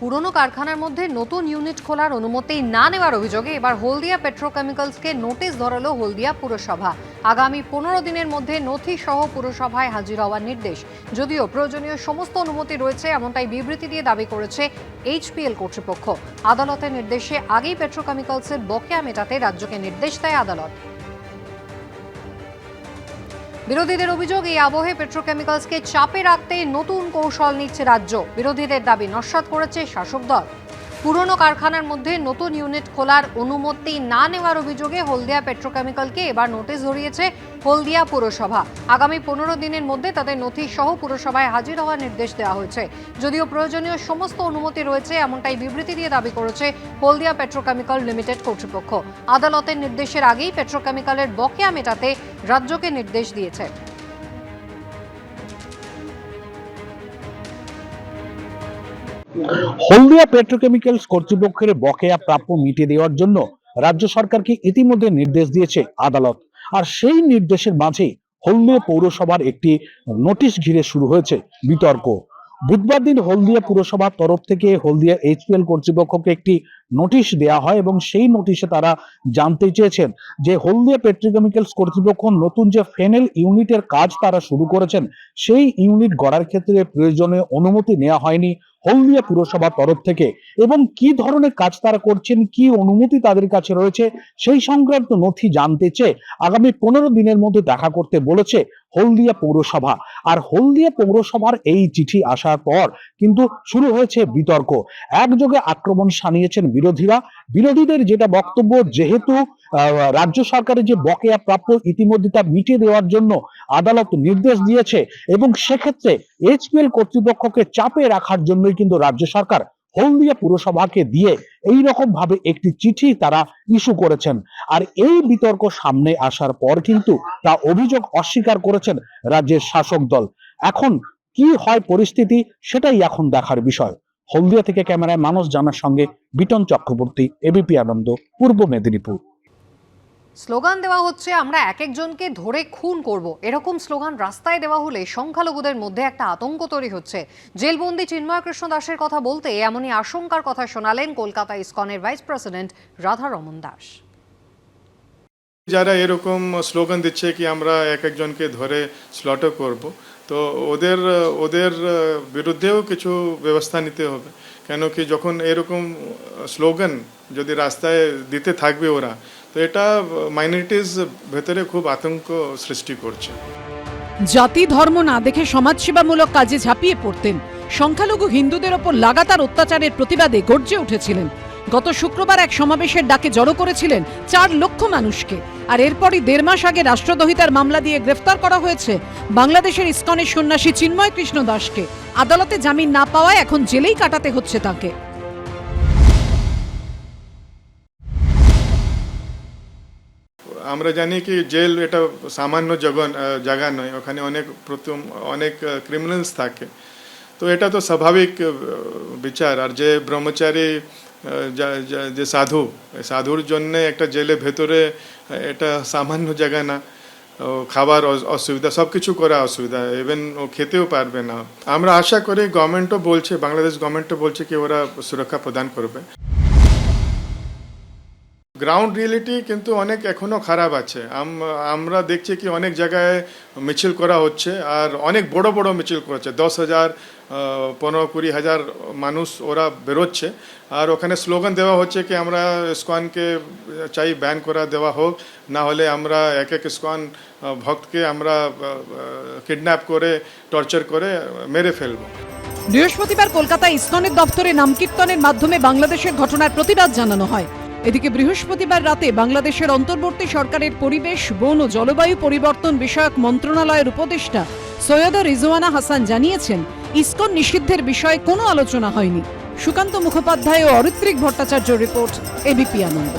পুরনো কারখানার মধ্যে নতুন ইউনিট খোলার অনুমতি না নেওয়ার অভিযোগে এবার হলদিয়া পেট্রোকেমিক্যালসকে নোটিশ ধরালো হলদিয়া পুরসভা। আগামী পনেরো দিনের মধ্যে নথি সহ পুরসভায় হাজির হওয়ার নির্দেশ। যদিও প্রয়োজনীয় সমস্ত অনুমতি রয়েছে, এমনটাই বিবৃতি দিয়ে দাবি করেছে এইচপিএল কর্তৃপক্ষ। আদালতের নির্দেশে আগেই পেট্রোকেমিক্যালসের বকেয়া মেটাতে রাজ্যকে নির্দেশ দেয় আদালত। বিরোধীদের অভিযোগ, এই আবহে পেট্রোকেমিক্যালসকে চাপে রাখতে নতুন কৌশল নিচ্ছে রাজ্য। বিরোধীদের দাবি নস্যাৎ করেছে শাসক দল। পুরনো কারখানার মধ্যে নতুন ইউনিট খোলার অনুমতি না নেওয়ার অভিযোগে হলদিয়া পেট্রোকেমিক্যালকে এবার নোটিশ ধরিয়েছে হলদিয়া পুরসভা। আগামী পনেরো দিনের মধ্যে তাদের নথি সহ পুরসভায় হাজির হওয়ার নির্দেশ দেওয়া হয়েছে। যদিও প্রয়োজনীয় সমস্ত অনুমতি রয়েছে, এমনটাই বিবৃতি দিয়ে দাবি করেছে হলদিয়া পেট্রোকেমিক্যাল লিমিটেড কর্তৃপক্ষ। আদালতের নির্দেশের আগেই পেট্রোকেমিক্যালের বকেয়া মেটাতে রাজ্যকে নির্দেশ দিয়েছে। হলদিয়া পেট্রোকেমিক্যালস কর্তৃপক্ষের বকেয়া প্রাপ্য মিটিয়ে দেওয়ার জন্য রাজ্য সরকারকে ইতিমধ্যে নির্দেশ দিয়েছে আদালত। আর সেই নির্দেশের মাঝে হলদিয়া পৌরসভার একটি নোটিশ ঘিরে শুরু হয়েছে বিতর্ক। বুধবার দিন হলদিয়া পুরসভার তরফ থেকে হলদিয়া এইচপিএল কর্তৃপক্ষকে একটি নোটিশ দেওয়া হয় এবং সেই নোটিশে তারা জানতে চেয়েছেন যে হলদিয়া পেট্রোকেমিক্যালস কর্তৃপক্ষ নতুন যে ফেনেল ইউনিটের কাজ তারা শুরু করেছেন, সেই ইউনিট গড়ার ক্ষেত্রে প্রয়োজনীয় অনুমতি নেওয়া হয়নি হলদিয়া পুরসভার তরফ থেকে। এবং কি ধরনের কাজ তারা করছেন, কি অনুমতি তাদের কাছে রয়েছে, সেই সংক্রান্ত নথি জানতে চেয়ে আগামী পনেরো দিনের মধ্যে দেখা করতে বলেছে হলদিয়া পৌরসভা। আর হলদিয়া পৌরসভার এই চিঠি আসার পর কিন্তু শুরু হয়েছে বিতর্ক। একযোগে আক্রমণ সানিয়েছেন বিরোধীরা, বিরোধীদের যেটা বক্তব্য যেহেতু রাজ্য সরকারের যে বকেয়া প্রাপ্য ইতিমধ্যে তা মিটিয়ে দেওয়ার জন্য আদালত নির্দেশ দিয়েছে এবং সেক্ষেত্রে এইচপিএল কর্তৃপক্ষকে চাপে রাখার জন্যই কিন্তু রাজ্য সরকার হলদিয়া পুরসভাকে দিয়ে এই রকম ভাবে একটি চিঠি তারা ইস্যু করেছেন। আর এই বিতর্ক সামনে আসার পর কিন্তু তা অভিযোগ অস্বীকার করেছেন রাজ্যের শাসক দল। এখন কি হয় পরিস্থিতি সেটাই এখন দেখার বিষয়। হলদিয়া থেকে ক্যামেরায় মানুষ জানার সঙ্গে বিটন চক্রবর্তী এবিপি আনন্দ পূর্ব মেদিনীপুর। স্লোগান দেওয়া হচ্ছে আমরা এক একজনকে ধরে খুন করব। এরকম স্লোগান রাস্তায় দেওয়া হলে সংখ্যালঘুদের মধ্যে একটা আতঙ্ক তৈরি হচ্ছে। জেলবন্দি চিন্ময় কৃষ্ণ দাসের কথা বলতে এমনই আশঙ্কার কথা শোনালেন কলকাতা ইসকনের ভাইস প্রেসিডেন্ট রাধারমন দাস। যারা এরকম স্লোগান দিচ্ছে কি আমরা এক একজনকে ধরে স্লটও করব? তো ওদের ওদের বিরুদ্ধেও কিছু ব্যবস্থা নিতে হবে। কেন কি যখন এরকম স্লোগান যদি রাস্তায় দিতে থাকবে ওরা, তো এটা মাইনরিটিস ভেতরে খুব আতঙ্ক সৃষ্টি করছে। জাতি, ধর্ম না দেখে সমাজসেবামূলক কাজে ঝাঁপিয়ে পড়তেন। সংখ্যালঘু হিন্দুদের ওপর লাগাতার অত্যাচারের প্রতিবাদে গর্জে উঠেছিলেন। গত শুক্রবার এক সমাবেশের ডাকে জড়ো করেছিলেন চার লক্ষ মানুষকে। আর এরপরই দেড় মাস আগে রাষ্ট্রদ্রোহিতার মামলা দিয়ে গ্রেফতার করা হয়েছে বাংলাদেশের ইস্কনের সন্ন্যাসী চিন্ময় কৃষ্ণ দাসকে। আদালতে জামিন না পাওয়ায় এখন জেলেই কাটাতে হচ্ছে তাকে। আমরা জানি কি জেল এটা সামান্য জগন জায়গা নয়, ওখানে অনেক প্রথম, অনেক ক্রিমিনালস থাকে। তো এটা তো স্বাভাবিক বিচার। আর যে ব্রহ্মচারী যা- সাধু সাধুর জন্য একটা জেলে ভেতরে, এটা সামান্য জায়গা না। খাবার অসুবিধা সব কিছু করা অসুবিধা ইভেন ও খেতেও পারবে না। আমরা আশা করি গভর্নমেন্টও বলছে, বাংলাদেশ গভর্নমেন্টও বলছে কি ওরা সুরক্ষা প্রদান করবে। গ্রাউন্ড রিয়েলিটি কিন্তু অনেক এখনও খারাপ আছে। আমরা দেখছি কি অনেক জায়গায় মিছিল করা হচ্ছে আর অনেক বড় বড় মিছিল করছে। দশ হাজার পনেরো কুড়ি হাজার মানুষ ওরা বেরোচ্ছে আর ওখানে স্লোগান দেওয়া হচ্ছে কি আমরা ইস্কনকে চাই ব্যান করা দেওয়া হোক না হলে আমরা এক এক ইস্কন আহ, ভক্তকে আমরা কিডন্যাপ করে টর্চার করে মেরে ফেলব। বৃহস্পতিবার কলকাতায় ইসকনের দপ্তরে নামকীর্তনের মাধ্যমে বাংলাদেশের ঘটনার প্রতিবাদ জানানো হয়। এদিকে বৃহস্পতিবার রাতে বাংলাদেশের অন্তর্বর্তী সরকারের পরিবেশ, বন ও জলবায়ু পরিবর্তন বিষয়ক মন্ত্রণালয়ের উপদেষ্টা সৈয়দ রিজওয়ানা হাসান জানিয়েছেন, ইস্কন নিষিদ্ধের বিষয়ে কোনো আলোচনা হয়নি। সুকান্ত মুখোপাধ্যায় ও অরিত্রিক ভট্টাচার্য রিপোর্ট এবিপি আনন্দ।